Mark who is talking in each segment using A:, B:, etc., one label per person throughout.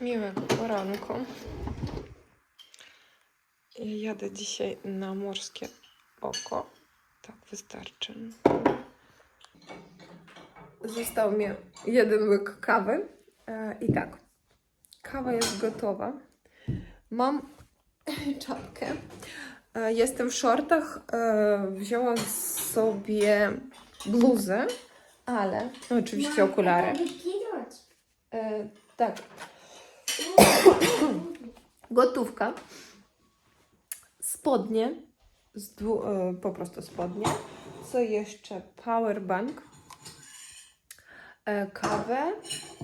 A: Miłego poranku. Jadę dzisiaj na morskie oko. Tak wystarczy. Został mi jeden łyk kawy. E, I tak, kawa jest gotowa. Mam czapkę. E, Jestem w shortach. E, Wzięłam sobie bluzę, ale oczywiście okulary. Tak, gotówka, spodnie, e, po prostu spodnie, co jeszcze, powerbank, e, kawę,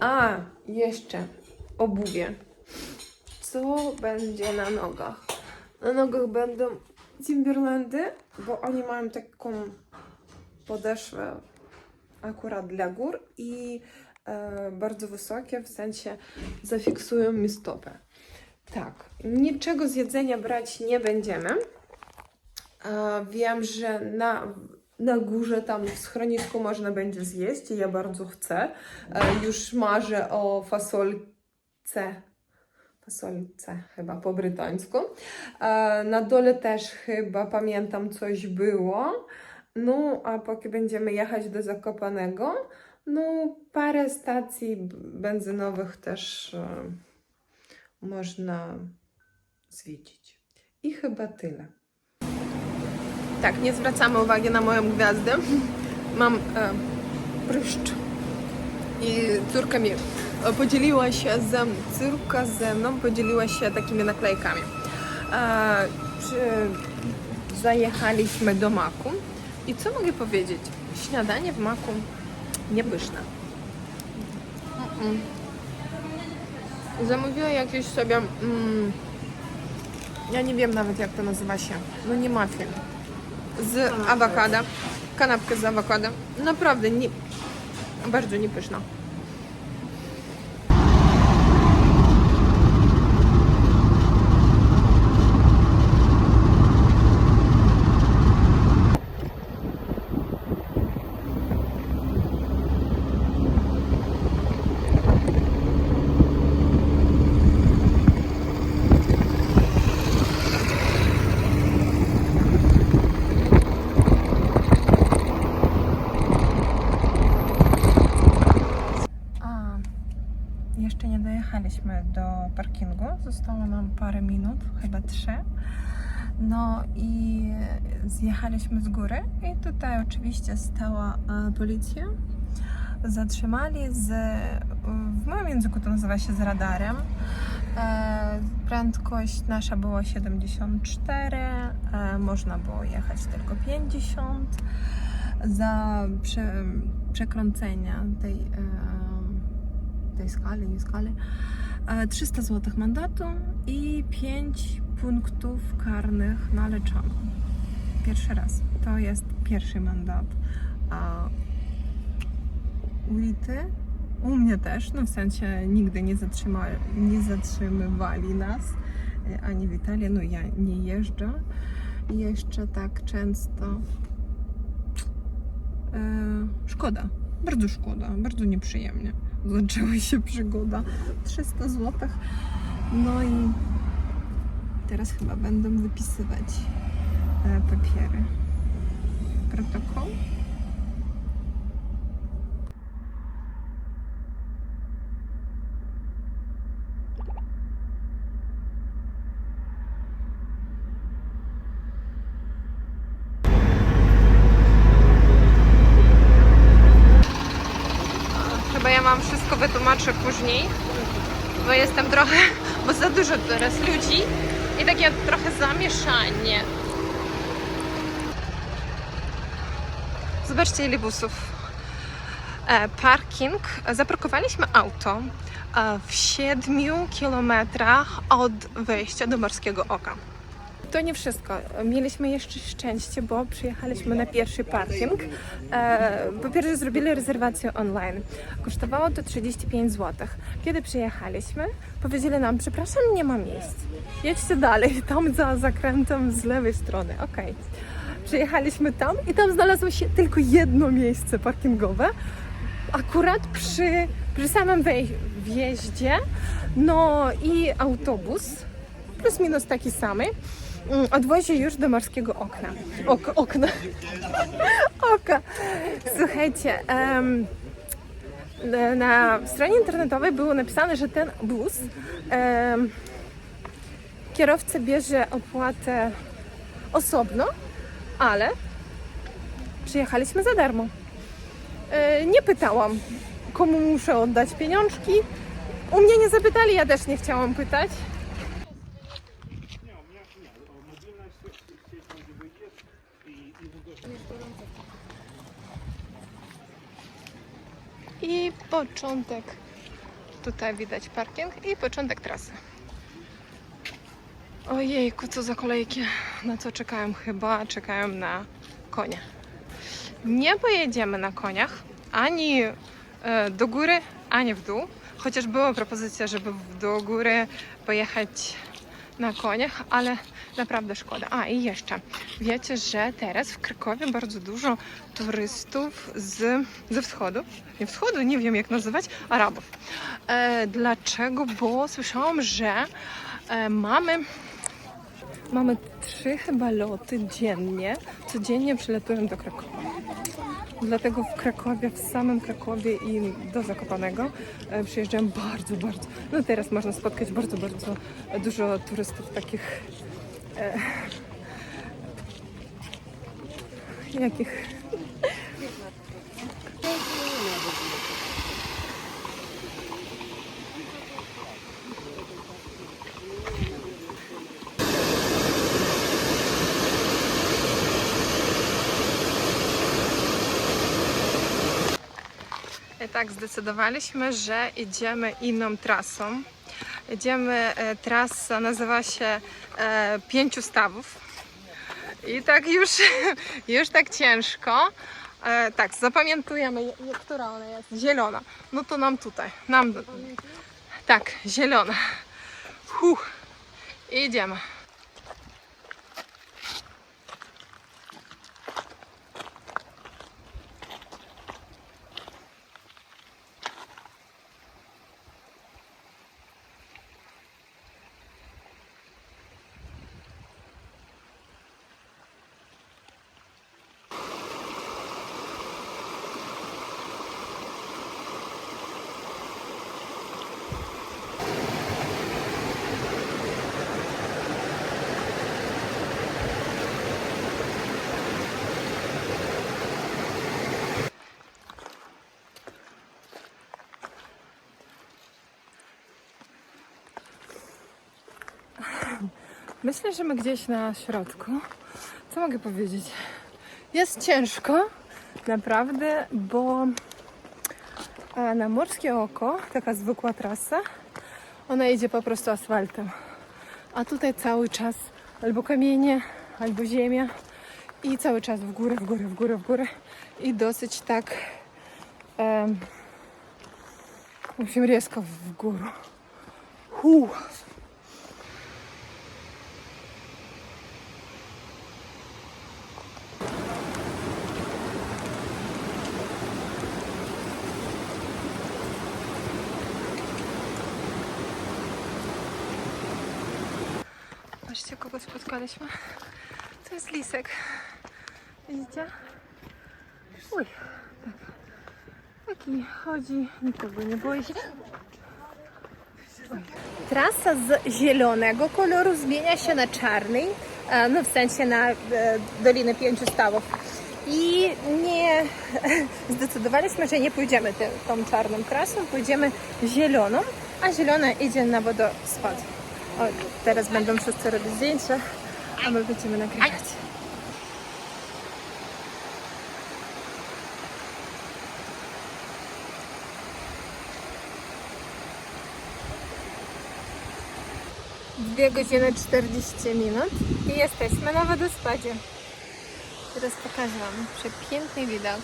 A: a jeszcze obuwie. Co będzie na nogach? Na nogach będą Timberlandy, bo oni mają taką podeszwę akurat dla gór i bardzo wysokie, w sensie zafiksują mi stopę. Tak, niczego z jedzenia brać nie będziemy. E, wiem, że na, na górze tam w schronisku można będzie zjeść i ja bardzo chcę. E, już marzę o fasolce. Fasolce chyba po brytańsku. E, na dole też chyba pamiętam coś było. No, a póki będziemy jechać do Zakopanego, no parę stacji benzynowych też e, można zwiedzić. I chyba tyle. Tak, nie zwracamy uwagi na moją gwiazdę. Mam e, pryszcz. I córka mi e, podzieliła się ze mną, córka ze mną podzieliła się takimi naklejkami. E, zajechaliśmy do Maku i co mogę powiedzieć? Śniadanie w Maku niepyszne. Mm-mm. Zamówiłam jakieś sobie, mm, ja nie wiem nawet jak to nazywa się, no nie muffin, z awokado, kanapkę z awokado. Naprawdę nie, bardzo niepyszna. A, jeszcze nie do parkingu. Zostało nam parę minut, chyba trzy. No i zjechaliśmy z góry i tutaj oczywiście stała e, policja. Zatrzymali z, w moim języku to nazywa się z radarem. E, prędkość nasza była 74, e, można było jechać tylko 50 za prze, przekręcenia tej, tej skali, nie skali. E, 300 zł mandatu i 5 punktów karnych naleczono. Pierwszy raz. To jest pierwszy mandat. A ulity u mnie też, no w sensie nigdy nie, zatrzyma, nie zatrzymywali nas, e, ani w Italii, no ja nie jeżdżę jeszcze tak często. E, szkoda, bardzo szkoda, bardzo nieprzyjemnie. Zaczęła się przygoda. 300 zł. No i teraz chyba będę wypisywać e, papiery. Protokół. Chyba ja mam wytłumaczę później, bo jestem trochę, bo za dużo teraz ludzi i takie trochę zamieszanie. Zobaczcie ile busów. E, parking, zaparkowaliśmy auto e, w 7 kilometrach od wejścia do Morskiego Oka. To nie wszystko. Mieliśmy jeszcze szczęście, bo przyjechaliśmy na pierwszy parking. E, po pierwsze zrobili rezerwację online. Kosztowało to 35 zł. Kiedy przyjechaliśmy, powiedzieli nam, przepraszam, nie ma miejsc. Jedźcie dalej, tam za zakrętem z lewej strony. Okej. Przyjechaliśmy tam i tam znalazło się tylko jedno miejsce parkingowe. akurat przy, przy samym wjeździe, no i autobus, plus minus taki samy, odwozi już do morskiego okna. Ok, okna. Oka. Słuchajcie, em, na- stronie internetowej było napisane, że ten bus em, kierowca bierze opłatę osobno, ale przyjechaliśmy za darmo. E, Nie pytałam, komu muszę oddać pieniążki. U mnie nie zapytali, ja też nie chciałam pytać. I początek. Tutaj widać parking i początek trasy. Ojejku, co za kolejki. Na co czekają? Chyba czekają na konie. Nie pojedziemy na koniach ani e, do góry, ani w dół. Chociaż była propozycja, żeby do góry pojechać na koniach, ale naprawdę szkoda. A i jeszcze, wiecie, że teraz w Krakowie bardzo dużo turystów z, ze wschodu, nie wschodu, nie wiem jak nazywać, Arabów. E, dlaczego? Bo słyszałam, że e, mamy Mamy trzy chyba loty dziennie. Codziennie przylatują do Krakowa. Dlatego w Krakowie, w samym Krakowie i do Zakopanego e, przyjeżdżają bardzo, bardzo. No teraz można spotkać bardzo, bardzo dużo turystów takich. E, jakich? I tak zdecydowaliśmy, że idziemy inną trasą. Idziemy, e, trasa nazywa się e, Pięciu Stawów. I tak już, już tak ciężko. E, tak, zapamiętujemy, je- je- która ona jest. Zielona. No to nam tutaj. Nam, tak, zielona. Huh. I idziemy. Myślę, że my gdzieś na środku. Co mogę powiedzieć? Jest ciężko, naprawdę, bo e, na Morskie Oko, taka zwykła trasa, ona idzie po prostu asfaltem. A tutaj cały czas albo kamienie, albo ziemia i cały czas w górę, w górę, w górę, w górę i dosyć tak em, w общем, резко w górę. Huh. Patrzcie, kogo spotkaliśmy. To jest lisek. Widzicie? Uj, tak. Taki chodzi, nikogo nie boi się. Trasa z zielonego koloru zmienia się na czarny, e, no w sensie na e, Dolinę Pięciu Stawów. I nie zdecydowaliśmy, że nie pójdziemy tą czarną trasą, pójdziemy zieloną, a zielona idzie na wodospad. O, teraz będą wszyscy robić zdjęcia, a my będziemy nagrywać. Dwie godziny 40 minut i jesteśmy na wodospadzie. Teraz pokażę Wam przepiękny widok.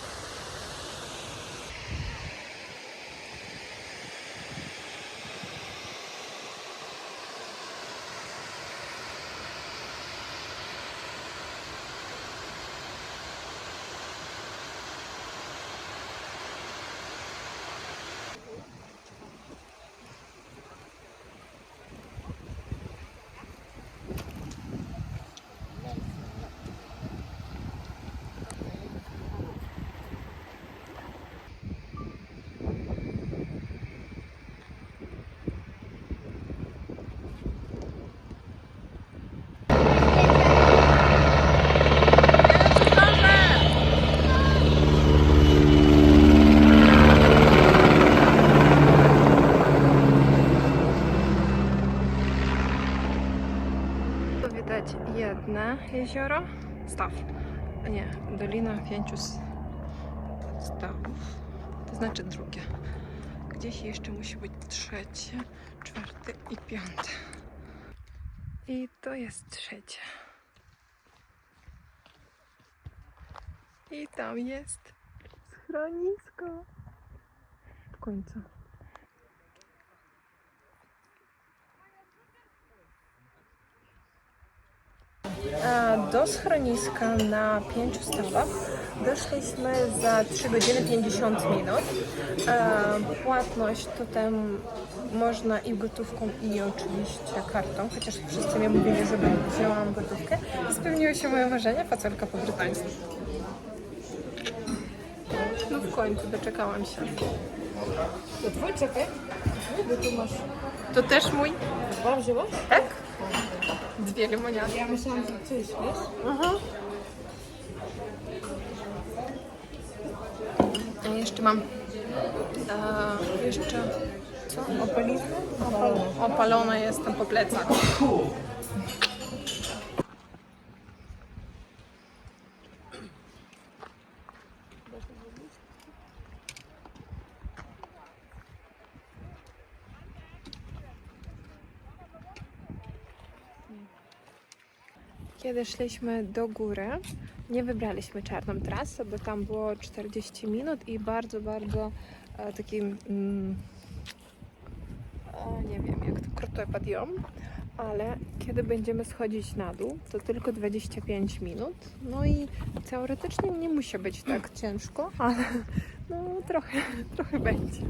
A: widać jedno jezioro. Staw. Nie, Dolina Pięciu Stawów. To znaczy drugie. Gdzieś jeszcze musi być trzecie, czwarte i piąte. I to jest trzecie. I tam jest schronisko. W końcu. Do schroniska na pięciu stawach doszliśmy za 3 godziny 50 minut. E, Płatność tutaj można i gotówką, i oczywiście kartą, chociaż wszyscy mi mówili, żeby wzięłam gotówkę. I spełniło się moje marzenie, facelka po brytańsku. No w końcu doczekałam się.
B: To twój, czekaj. Bo tu masz...
A: To też mój?
B: Dwa wzięłaś?
A: Tak? Dwie lemoniady.
B: Ja myślałam, że coś, wiesz?
A: Aha. A jeszcze mam e, jeszcze co?
B: Opalone.
A: Opalona jestem po plecach. Kiedy szliśmy do góry, nie wybraliśmy czarną trasę, bo tam było 40 minut i bardzo, bardzo e, taki, mm, e, nie wiem jak to, krótki podjom, ale kiedy będziemy schodzić na dół, to tylko 25 minut. No i teoretycznie nie musi być tak ciężko, ale no trochę, trochę będzie.